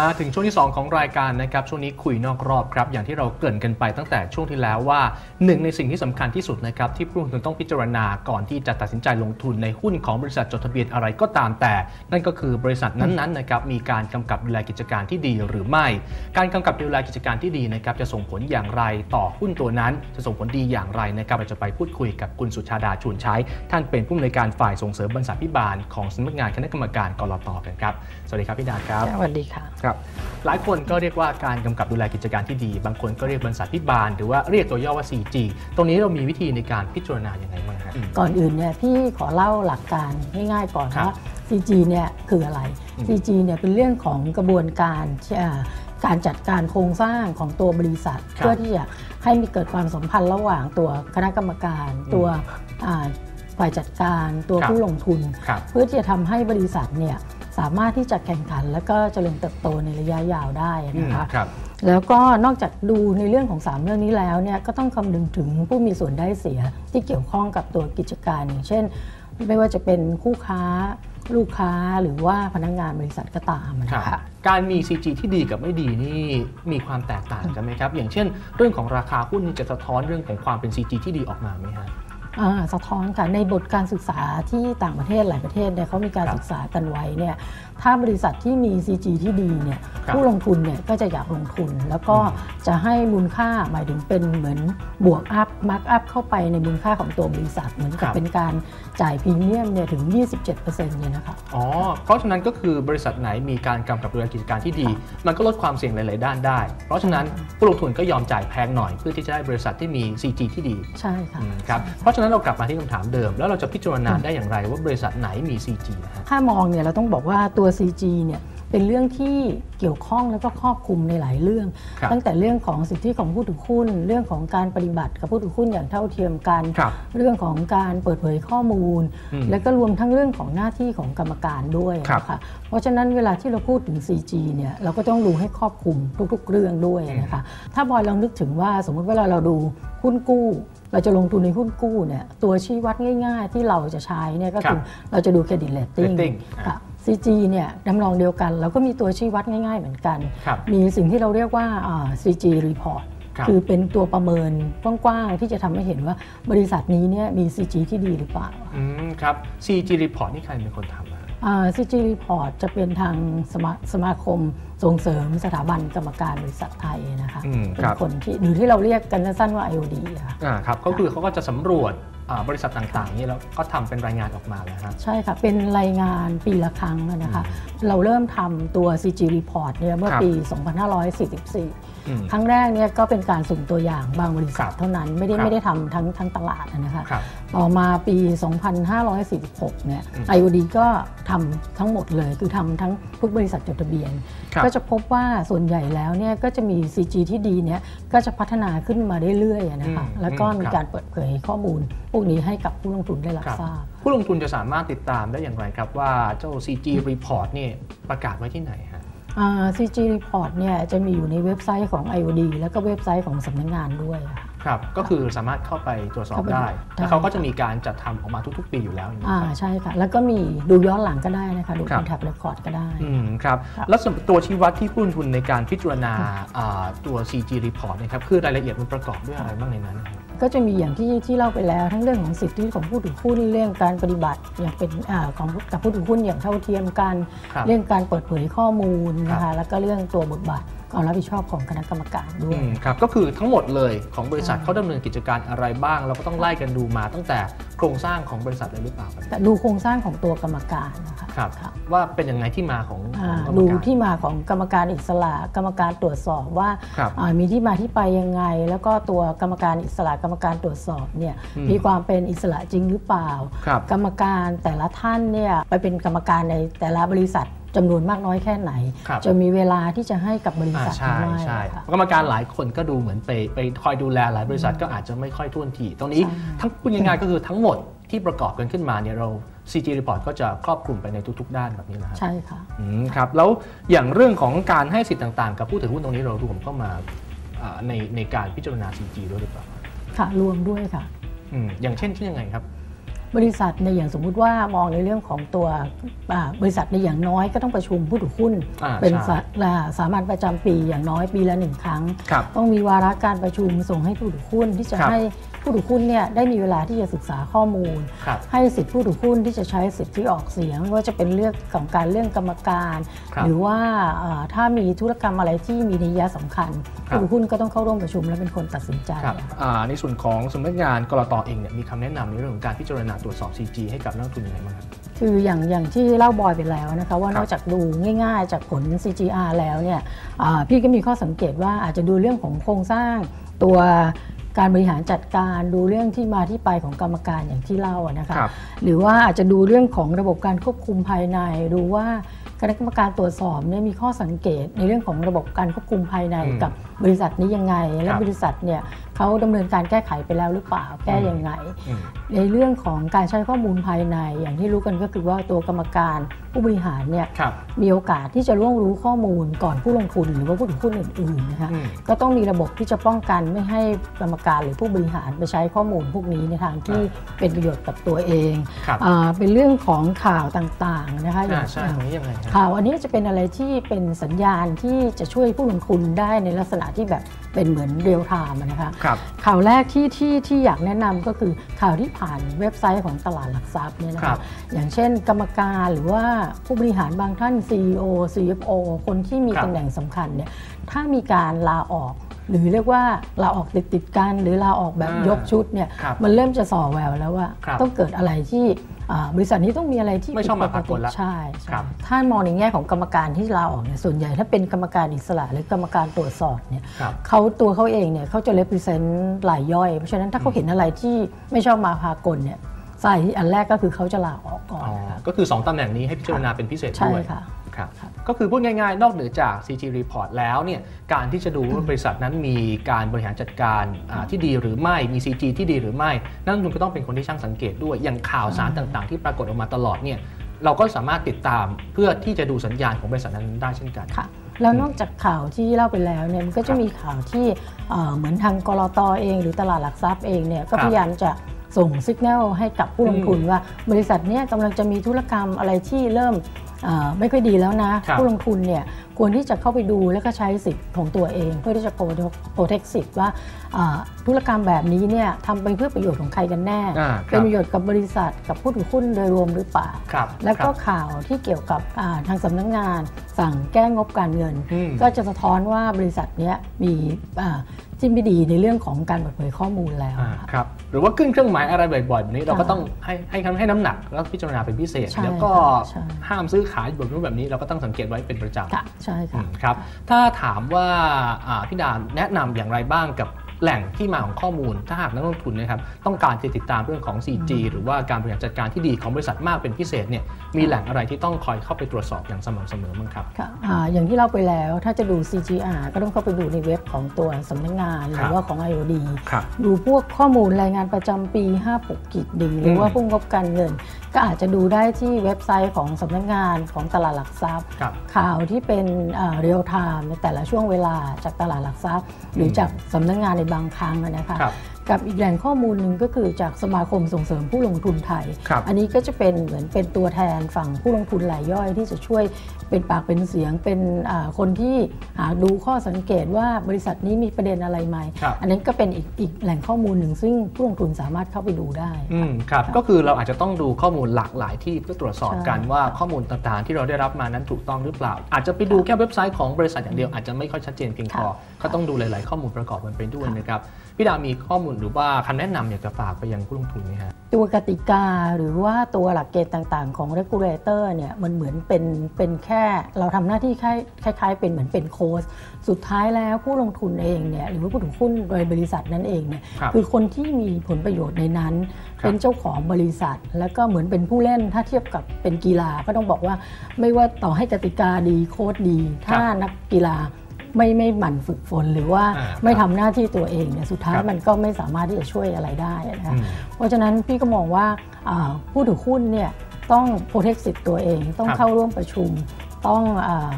มาถึงช่วงที่ 2 ของรายการนะครับช่วงนี้คุยนอกรอบครับอย่างที่เราเกริ่นกันไปตั้งแต่ช่วงที่แล้วว่าหนึ่งในสิ่งที่สำคัญที่สุดนะครับที่ผู้ลงทุนต้องพิจารณาก่อนที่จะตัดสินใจลงทุนในหุ้นของบริษัทจดทะเบียนอะไรก็ตามแต่ นั่นก็คือบริษัทนั้นๆนะครับมีการกำกับดูแลกิจการที่ดีหรือไม่ การกำกับดูแลกิจการที่ดีนะครับจะส่งผลอย่างไรต่อหุ้นตัวนั้นจะส่งผลดีอย่างไรนะครับเราจะไปพูดคุยกับคุณสุชาดาชูนใช้ ท่านเป็นผู้อำนวยการฝ่ายส่งเสริมบรรษัทพิบาลของสำนักงานคณะกรรมการกรตกันครับสวัสดีครับพี่ดาครับสวัสดีค่ะครับหลายคนก็เรียกว่าการกำกับดูแลกิจการที่ดี บางคนก็เรียกบริษัทพิบาล หรือว่าเรียกตัวย่อว่า 4G ตรงนี้เรามีวิธีในการพิจารณาอย่างไรบ้างฮะก่อนอื่นเนี่ยพี่ขอเล่าหลักการง่ายๆก่อนครับว่า CG เนี่ยคืออะไรอืม CG เนี่ยเป็นเรื่องของกระบวนการที่อ่าการจัดการโครงสร้างของตัวบริษัท เพื่อที่จะให้มีเกิดความสัมพันธ์ระหว่างตัวคณะกรรมการ ตัวอ่าฝ่ายจัดการ ตัวครับผู้ลงทุนครับเพื่อที่จะทำให้บริษัทเนี่ยสามารถที่จะแข่งขัน และก็เจริญเติบโตในระยะยาวได้อืมนะคะครับแล้วก็นอกจากดูในเรื่องของ 3 เรื่องนี้แล้วเนี่ยก็ต้องคำนึงถึงผู้มีส่วนได้เสียที่เกี่ยวข้องกับตัวกิจการอย่างเช่น ไม่ว่าจะเป็นคู่ค้าลูกค้าหรือว่าพนักงานบริษัทก็ตามครับนะคะการมี CG ที่ดีกับไม่ดีนี่มีความแตกต่างกันไหมครับ อย่างเช่น เรื่องของราคาหุ้นนี่จะสะท้อนเรื่องของความเป็น CG ที่ดีออกมาไหมฮะอ่า สะท้อนค่ะในบทการศึกษาที่ต่างประเทศหลายประเทศเนี่ยเขามีการครับศึกษากันไว้เนี่ยถ้าบริษัทที่มี CG ที่ดีเนี่ยครับผู้ลงทุนเนี่ยก็จะอยากลงทุน แล้วก็จะให้มูลค่าหมายถึงเป็นเหมือนบวกอัพมาร์กอัพเข้าไปในมูลค่าของตัวบริษัทเหมือนกับเป็นการจ่ายพรีเมียมเนี่ยถึง 27%เลยนะคะอ๋อเพราะฉะนั้นก็คือบริษัทไหนมีการกำกับดูแลกิจการที่ดี มันก็ลดความเสี่ยงหลาย ๆ ด้านได้ เพราะฉะนั้นผู้ลงทุนก็ยอมจ่ายแพงหน่อยเพื่อที่จะได้บริษัทที่มี CG ที่ดีใช่ค่ะอืมครับเพราะฉะนั้นเรากลับมาที่คำถามเดิม แล้วเราจะพิจารณาได้อย่างไรว่าบริษัทไหนมี CG นะฮะถ้ามองเนี่ยเราต้องบอกว่าตัว CG เนี่ยเป็นเรื่องที่เกี่ยวข้องแล้วก็ครอบคลุมในหลายเรื่องครับตั้งแต่เรื่องของสิทธิของผู้ถือหุ้นเรื่องของการปฏิบัติกับผู้ถือหุ้นอย่างเท่าเทียมกันครับเรื่องของการเปิดเผยข้อมูลอืมและก็รวมทั้งเรื่องของหน้าที่ของกรรมการด้วยครับนะคะเพราะฉะนั้นเวลาที่เราพูดถึง CG เนี่ยเราก็ต้องดูให้ครอบคลุมทุกๆ เรื่องด้วยนะคะถ้าบอยลองนึกถึงว่าสมมติเวลาเราดูหุ้นกู้ เราจะลงทุนในหุ้นกู้เนี่ยตัวชี้วัดง่ายๆ ที่เราจะใช้เนี่ยก็คือเราจะดูเครดิตเลตติ้ง rating ค่ะ CG เนี่ยดำลองเดียวกันเราก็มีตัวชี้วัดง่ายๆเหมือนกันครับมีสิ่งที่เราเรียกว่าอ่า CG report ครับคือเป็นตัวประเมินกว้างๆ ที่จะทำให้เห็นว่าบริษัทนี้เนี่ยมี CG ที่ดีหรือเปล่า อืมครับ CG report นี่ใครเป็นคนทำอะอ่า CG report จะเป็นทางสมาสมาคมส่งเสริมสถาบันกรรมการบริษัทไทยนะคะอืมเป็คนรับคนที่หรือที่เราเรียกกันสั้นๆว่า IOD อะค่ะอ่าครับก็คือเขาก็จะสำรวจอ่าบริษัทต่างๆนี่แล้วก็ทำเป็นรายงานออกมาแล้วฮะใช่ค่ะ เป็นรายงานปีละครั้งนะคะ เราเริ่มทำตัว CG report เนี่ยเมื่อครับปี 2544อืม ครั้งแรกเนี่ยก็เป็นการสุ่มตัวอย่างบางบริษัคทรับเท่านั้นไม่ได้ครับไม่ได้ทำทั้งทั้งตลาดนะคะครับต่อมาปี 2546 เนี่ยอืม IOD ก็ทำทั้งหมดเลย คือทำทั้งทุกบริษัทจดทะเบียนครับก็จะพบว่าส่วนใหญ่แล้วเนี่ยก็จะมี CG ที่ดีเนี่ยก็จะพัฒนาขึ้นมาเรื่อยๆนะคะอืมแล้วก็อืมมีครับการเปิดเผยข้อมูล พวกนี้ให้กับผู้ลงทุนได้รับครับทราบ ผู้ลงทุนจะสามารถติดตามได้อย่างไรครับว่าเจ้า CG report นี่ประกาศไว้ที่ไหนฮะ อ่า CG report เนี่ยจะมีอยู่ในเว็บไซต์ของ IOD แล้วก็เว็บไซต์ของสำนักงานด้วยอะค่ะครับ ก็คือสามารถเข้าไปตรวจสอบเข้าไปได้ได้ แล้วเขาก็จะมีการจัดทำออกมาทุก ๆ ปีอยู่แล้วอย่างนี้อ่าครับใช่ค่ะ แล้วก็มีดูย้อนหลังก็ได้นะคะ ดูครับเป็นแท็บเรคคอร์ดก็ได้อืมครับครับแล้วสำหรับตัวชี้วัดที่ผู้ลงทุนในการพิจารณาอ่าตัว CG report เนะครับ คือรายละเอียดมันประกอบด้วยอะไรบ้างในนั้นนะครับ ก็จะมีอย่างที่ที่เล่าไปแล้วทั้งเรื่องของสิทธิของผู้ถือหุ้นเรื่องการปฏิบัติอย่างเป็นอาของกับผู้ถือหุ้นอย่างเท่าเทียมกันครับเรื่องการเปิดเผยข้อมูลนะครัคะบแล้วก็เรื่องตัวบทบาท ความรับผิดชอบของคณะกรรมการด้วอืยมครับก็คือทั้งหมดเลยของบริษัทใช่เขาดำเนินกิจการอะไรบ้าง เราก็ต้องไล่กันดูมาตั้งแต่โครงสร้างของบริษัทเลยหรือเปล่าครับแต่ดูโครงสร้างของตัวกรรมการนะคะครับครับว่าเป็นยังไงที่มาของขอ่าองกรรมดูการที่มาของกรรมการอิสระ กรรมการตรวจสอบว่าครับอ่ามีที่มาที่ไปยังไง แล้วก็ตัวกรรมการอิสระกรรมการตรวจสอบเนี่ยอืมมีความเป็นอิสระจริงหรือเปล่าครับกรรมการแต่ละท่านเนี่ยไปเป็นกรรมการในแต่ละบริษัท จำนวนมากน้อยแค่ไหนครับจะมีเวลาที่จะให้กับบริอ่าษัทหรืใช่อไม่ใช่ค่ะกรรมการหลายคนก็ดูเหมือนไปไปคอยดูแลหลายบริษัทก็อาจจะไม่ค่อยท่วนทีตรงนี้ใช่ทั้งพูดง่ายๆก็คือทั้งหมดที่ประกอบกันขึ้นมาเนี่ยเรา CG report ก็จะครอบคลุมไปในทุก ๆ ด้านแบบนี้นะครับใช่ค่ะอืมครับแล้วอย่างเรื่องของการให้สิทธิ์ต่างๆ กับผู้ถือหุ้นตรงนี้เรารวมเข้ามาอ่าในในการพิจารณา CG ด้วยหรือเปล่าค่ะรวมด้วยค่ะอืมอย่างเช่นเช่นยังไงครับ บริษัทในอย่างสมมุติว่ามองในเรื่องของตัวอ่าบริษัทในอย่างน้อยก็ต้องประชุมผู้ถือหุ้นอ่าเป็นใช่สาอ่าสามัญประจำปีอย่างน้อยปีละหนึ่งครั้งครับต้องมีวาระการประชุมส่งให้ผู้ถือหุ้นที่จะครับให้ ผู้ถือหุ้นเนี่ยได้มีเวลาที่จะศึกษาข้อมูลครับให้สิทธิผู้ถือหุ้นที่จะใช้สิทธิออกเสียงไม่ว่าจะเป็นเรื่องของการเรื่องกรรมการครับหรือว่าเอ่อถ้ามีธุรกรรมอะไรที่มีนัยยะสำคัญครับผู้ถือหุ้นก็ต้องเข้าร่วมประชุมและเป็นคนตัดสินใจครับอะอ่าในส่วนของสำนักงานกรตเองเนี่ยมีคำแนะนำในเรื่องของการพิจารณาตรวจสอบ CG ให้กับนักลงทุนยังไงบ้างครับคืออย่างอย่างที่เล่าบอยไปแล้วนะคะว่าครับนอกจากดูง่าย ๆ จากผล CGR แล้วเนี่ยอ่าพี่ก็มีข้อสังเกตว่าอาจจะดูเรื่องของโครงสร้างตัว การบริหารจัดการดูเรื่องที่มาที่ไปของกรรมการอย่างที่เล่าอะนะคะครับหรือว่าอาจจะดูเรื่องของระบบการควบคุมภายใน ดูว่าคณะกรรมการตรวจสอบเนี่ยมีข้อสังเกตในเรื่องของระบบการควบคุมภายในอืมกับบริษัทนี้ยังไง และครับบริษัทเนี่ย เขาดำเนินการแก้ไขไปแล้วหรือเปล่าแก้ยังไงอืมในเรื่องของการใช้ข้อมูลภายใน อย่างที่รู้กันก็คือว่าตัวกรรมการผู้บริหารเนี่ยครับมีโอกาสที่จะร่วงรู้ข้อมูลก่อนผู้ลงทุนหรือว่าผู้ถือหุ้นอื่นๆนะคะอืมก็ต้องมีระบบที่จะป้องกันไม่ให้กรรมการหรือผู้บริหารไปใช้ข้อมูลพวกนี้ในทางที่เป็นประโยชน์กับตัวเองครับอ่าเป็นเรื่องของข่าวต่างๆนะคะออ่าย่างใช่ตรงนี้ยังไงครับข่าวอันนี้จะเป็นอะไรที่เป็นสัญญาณที่จะช่วยผู้ลงทุนได้ในลักษณะที่แบบเป็นเหมือนเรียลไทม์นะคะครับข่าวแรกที่ที่ที่อยากแนะนำก็คือข่าวที่ผ่านเว็บไซต์ของตลาดหลักทรัพย์เนี่ยนะครัคะบอย่างเช่น กรรมการหรือว่าผู้บริหารบางท่าน CEO CFO คนที่มีครับตำแหน่งสำคัญเนี่ยถ้ามีการลาออก หรือเรียกว่าลาออกติดติดๆกันหรือลาออกแบบอ่ายกชุดเนี่ยครับมันเริ่มจะส่อแววแล้วว่าครับต้องเกิดอะไรที่อ่าบริษัทนี้ต้องมีอะไรที่ไม่ชอบมาพากลละใช่ใช่ครับถ้ามองในแง่ของกรรมการที่ลาออกเนี่ยส่วนใหญ่ถ้าเป็นกรรมการอิสระหรือกรรมการตรวจสอบเนี่ยครับเขาตัวเขาเองเนี่ยเขาจะ represent หลายย่อย เพราะฉะนั้นถ้าเขาเห็นอะไรที่ไม่ชอบมาพากลเนี่ยสาเหตุอันแรกก็คือเขาจะลาออกก่อนอ๋อนะคะก็คือ 2ตำแหน่งนี้ให้พิจารณาเป็นพิเศษใช่ด้วยค่ะครับ ครับก็คือพูดง่ายๆ นอกเหนือจาก CG Report แล้วเนี่ยการที่จะดูว่าบริษัทนั้นมีการบริหารจัดการอ่าที่ดีหรือไม่มี CG ที่ดีหรือไม่ นักลงทุนก็ต้องเป็นคนที่ช่างสังเกตด้วย อย่างข่าวสารต่างๆ ที่ปรากฏออกมาตลอดเนี่ยเราก็สามารถติดตามเพื่อที่จะดูสัญญาณของบริษัทนั้นได้เช่นกันค่ะแล้วนอกจากข่าวที่เล่าไปแล้วเนี่ยมันก็จะมีข่าวที่เอ่อเหมือนทางกรตเอง หรือตลาดหลักทรัพย์เองเนี่ยก็ครับพยายามจะส่งสัญญาณให้กับผู้ลงทุนอืมว่าบริษัทเนี้กำลังจะมีธุรกรรมอะไรที่เริ่มเอ่อ ไม่ค่อยดีแล้วนะครับผู้ลงทุนเนี่ยควรที่จะเข้าไปดูแล้วก็ใช้สิทธิ์ของตัวเอง เพื่อที่จะโปรเทคสิทธิ์ว่าเอ่อธุรกรรมแบบนี้เนี่ยทำไปเพื่อประโยชน์ของใครกันแน่อ่าคเป็นรับประโยชน์กับบริษัทกับผู้ถือหุ้นโดยรวมหรือเปล่าครับแล้วก็ครับข่าวที่เกี่ยวกับอ่าทางสำนักงานสั่งแก้งบการเงินอืมก็จะสะท้อนว่าบริษัทเนี้ยมีอ่า ที่ไม่ดีในเรื่องของการเปิดเผยข้อมูลแล้วอ่าค่ะครับหรือว่าขึ้นเครื่องหมายอะไรบ่อยๆแบบนี้เราก็ค่ะต้องให้ให้ให้น้ำหนักแล้วพิจารณาเป็นพิเศษใช่แล้วก็ค่ะใช่ห้ามซื้อขายแบบนู้นแบบนี้เราก็ต้องสังเกตไว้เป็นประจำค่ะใช่อืค่ะมครับถ้าถามว่าอ่าพี่ดาแนะนำอย่างไรบ้างกับ แหล่งที่มาของข้อมูล ถ้าหากนักลงทุนนะครับต้องการจะติดตามเรื่องของ CG หรือว่าการบริหารจัดการที่ดีของบริษัทมากเป็นพิเศษเนี่ยมีแหล่งอะไรที่ต้องคอยเข้าไปตรวจสอบอย่างสม่ำเสมอบ้างครับค่ะอ่าอย่างที่เล่าไปแล้วถ้าจะดู CGR ก็ต้องเข้าไปดูในเว็บของตัวสำนักงานหรือว่าของ IOD ครับดูพวกข้อมูลรายงานประจำปี 56กิจดึงหรือว่าพวกงบการเงิน ก็อาจจะดูได้ที่เว็บไซต์ของสำนักงานของตลาดหลักทรัพย์ครับข่าวที่เป็นเรียลไทม์ในแต่ละช่วงเวลาจากตลาดหลักทรัพย์ หรือจากสำนักงานในบางครั้งนะคะ กับอีกแหล่งข้อมูลหนึ่งก็คือจากสมาคมส่งเสริมผู้ลงทุนไทยครับอันนี้ก็จะเป็นเหมือนเป็นตัวแทนฝั่งผู้ลงทุนรายย่อยที่จะช่วยเป็นปากเป็นเสียงเป็นอ่าคนที่หาดูข้อสังเกตว่าบริษัทนี้มีประเด็นอะไรไหมครับอันนี้ก็เป็นอีกอีกแหล่งข้อมูลหนึ่งซึ่งผู้ลงทุนสามารถเข้าไปดูได้อืมครับก็คือเราอาจจะต้องดูข้อมูลหลากหลายที่เพื่อตรวจสอบใช่กันว่าข้อมูลต่างๆ ที่เราได้รับมานั้นถูกต้องหรือเปล่า อาจจะไปดูแค่เว็บไซต์ของบริษัทอย่างเดียวอาจจะไม่ค่อยชัดเจนเพียงพอค่ะก็ต้องดูหลาย ๆ ข้อมูลประกอบกันไปด้วยค่ะนะครับพี่ดามีข้อมูลหรือว่าคำแนะนำอยากจะฝากไปยังผู้ลงทุนไหมฮะตัวกติกาหรือว่าตัวหลักเกณฑ์ต่างๆ ของ regulator เนี่ยมันเหมือนเป็นเป็นแค่เราทำหน้าที่คล้ายคล้ายๆ เป็นเหมือนเป็นโค้ชสุดท้ายแล้วผู้ลงทุนเองเนี่ยหรือว่าผู้ถือหุ้นโดยบริษัทนั้นเองเนี่ยครับคือคนที่มีผลประโยชน์ในนั้นครับเป็นเจ้าของบริษัท แล้วก็เหมือนเป็นผู้เล่นถ้าเทียบกับเป็นกีฬาก็ต้องบอกว่า ไม่ว่าต่อให้กติกาดีโค้ดดี ถ้านักกีฬา ไม่ไม่หมั่นฝึกฝนหรือว่าอ่าไม่ครัทำบหน้าที่ตัวเองเนี่ยสุดท้ายครับมันก็ไม่สามารถที่จะช่วยอะไรได้นะคะอืมเพราะฉะนั้นพี่ก็มองว่าอ่าผู้ถือหุ้นเนี่ยต้องโปรเทคสิทธิ์ตัวเอง ต้องครับเข้าร่วมประชุม ต้องอา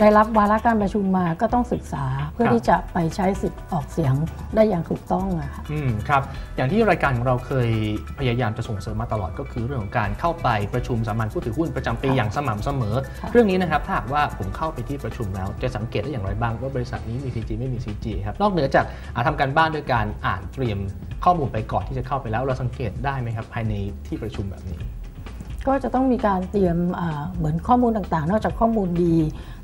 ได้รับวาระการประชุมมาก็ต้องศึกษาเพื่อครับที่จะไปใช้สิทธิ์ออกเสียงได้อย่างถูกต้องอะค่ะอืมครับอย่างที่รายการของเราเคยพยายามจะส่งเสริมมาตลอดก็คือเรื่องของการเข้าไปประชุมสามัญผู้ถือหุ้นประจำปีครับอย่างสม่ำเสมอครับเรื่องนี้นะครับถ้าหากว่าผมเข้าไปที่ประชุมแล้ว จะสังเกตได้อย่างไรบ้างว่าบริษัทนี้มี CG ไม่มี CG ครับนอกเหนือจากอ่าทำการบ้านด้วยการอ่านเตรียมข้อมูลไปก่อนที่จะเข้าไปแล้วเราสังเกตได้ไหมครับภายในที่ประชุมแบบนี้ ก็จะต้องมีการเตรียมอ่าเหมือนข้อมูลต่างๆ นอกจากข้อมูลดี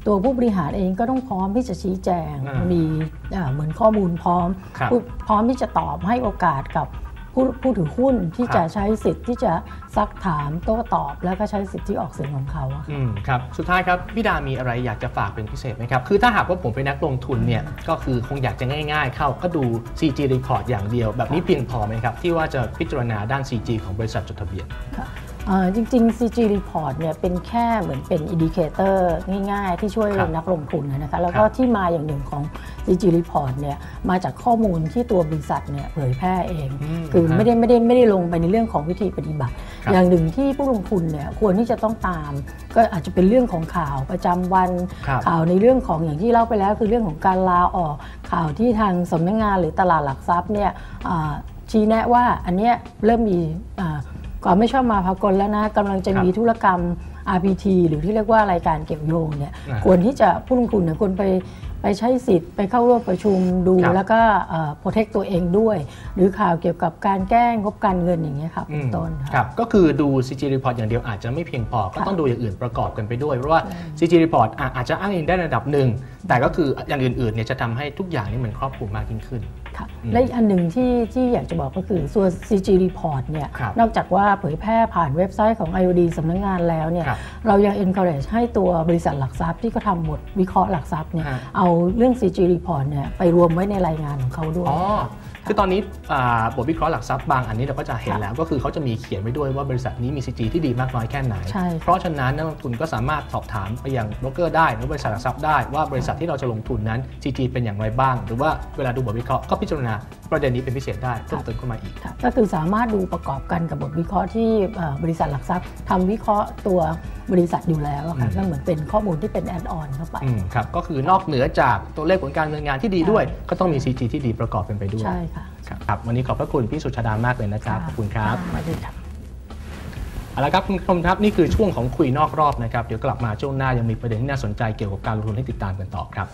ตัวผู้บริหารเองก็ต้องพร้อมที่จะชี้แจงอ่ามีมีอ่าเหมือนข้อมูลพร้อมครับพูดพร้อมที่จะตอบให้โอกาสกับผู้ผู้ถือหุ้นที่ครับจะใช้สิทธิ์ที่จะซักถามโต้ตอบ แล้วก็ใช้สิทธิ์ที่ออกเสียงของเขาอะค่ะอืมครับ สุดท้ายครับพี่ดามีอะไรอยากจะฝากเป็นพิเศษไหมครับ คือถ้าหากว่าผมเป็นนักลงทุนเนี่ยก็คือคงอยากจะง่ายๆ เข้าก็ดู CG report อย่างเดียว แบบนี้เพียงพอไหมครับ ที่ว่าจะพิจารณาด้าน CG ของบริษัทจดทะเบียนค่ะเอ่อ จริงๆ CG report เนี่ยเป็นแค่เหมือนเป็นอินดิเคเตอร์ง่ายๆ ที่ช่วยครับนักลงทุนนะคะแล้วก็ครับที่มาอย่างหนึ่งของ CG report เนี่ยมาจากข้อมูลที่ตัวบริษัทเนี่ยเผยแพร่เองอืมคือครับไม่ได้ไม่ได้ไม่ได้ลงไปในเรื่องของวิธีปฏิบัติครับอย่างหนึ่งที่ผู้ลงทุนเนี่ยควรที่จะต้องตาม ก็อาจจะเป็นเรื่องของข่าวประจำวันครับข่าวในเรื่องของอย่างที่เล่าไปแล้ว คือเรื่องของการลาออกข่าวที่ทางสำนักงานหรือตลาดหลักทรัพย์เนี่ยอ่าชี้แนะว่าอันเนี้ยเริ่มมี อ่าก่อนไม่ชอบมาพากลแล้วนะกำลังจะครับมีธุรกรรม RPT หรือที่เรียกว่ารายการเกี่ยวโยงเนี่ยอ่าควรที่จะผู้ลงทุนเนี่ยควรไปไปใช้สิทธิ์ไปเข้าร่วมประชุมดูครับแล้วก็โปรเทคตัวเองด้วย หรือข่าวเกี่ยวกับการแกล้งงบการเงินอย่างเงี้ยค่ะเป็นต้นคค่ะรับก็คือดู CG report อย่างเดียวอาจจะไม่เพียงพอ ก็ต้องดูอย่างอื่นประกอบกันไปด้วย เพราะว่า CG report อะอาจจะอ้างอิงได้ระดับหนึ่ง แต่ก็คืออย่างอื่นๆเนี่ยจะทำให้ทุกอย่างนี่มันครอบคลุมมากยิ่งขึ้น ค่ะอืมและอีกอันหนึ่งที่ที่อยากจะบอกก็คือส่วน CG report เนี่ยครับนอกจากว่าเผยแพร่ผ่านเว็บไซต์ของ IOD สำนักงานแล้วเนี่ยครับเรายัง encourage ให้ตัวบริษัทหลักทรัพย์ที่เขาทำบทวิเคราะห์หลักทรัพย์เนี่ยฮะเอาเรื่อง CG report เนี่ยไปรวมไว้ในรายงานของเขาด้วยอ๋อ คือตอนนี้อ่าบทวิเคราะห์หลักทรัพย์บางอันนี้เราก็จะเห็นแล้วก็คือเขาจะมีเขียนไว้ด้วยว่าบริษัทนี้มี CG ที่ดีมากน้อยแค่ไหนใช่ค่ะเพราะฉะนั้นนักลงทุนก็สามารถสอบถามไปยังโบรกเกอร์ได้หรือบริษัทหลักทรัพย์ได้ว่าบริษัทที่เราจะลงทุนนั้น CG เป็นอย่างไรบ้าง หรือว่าเวลาดูบทวิเคราะห์ก็พิจารณาประเด็นนี้เป็นพิเศษได้เพิ่มเติมเข้ามาอีกค่ะก็คือสามารถดูประกอบกันกับบทวิเคราะห์ที่เอ่อบริษัทหลักทรัพย์ทำวิเคราะห์ตัวบริษัทอยู่แล้วอะค่ะอืมก็เหมือนเป็นข้อมูลที่เป็นแอดออนเข้าไปอืมครับก็คือนอกเหนือจากตัวเลขผลการดำเนินงานที่ดีด้วย ก็ต้องมี CG ที่ดีประกอบกันไปด้วยใช่ค่ะ ครับวันนี้ขอบพระคุณพี่สุชาดามากเลยนะครับขอบคุณครับสวัสดีครับเอาละครับคุณผู้ชมครับนี่คือช่วงของคุยนอกรอบนะครับเดี๋ยวกลับมาช่วงหน้ายังมีประเด็นที่น่าสนใจเกี่ยวกับการลงทุนให้ติดตามกันต่อครับ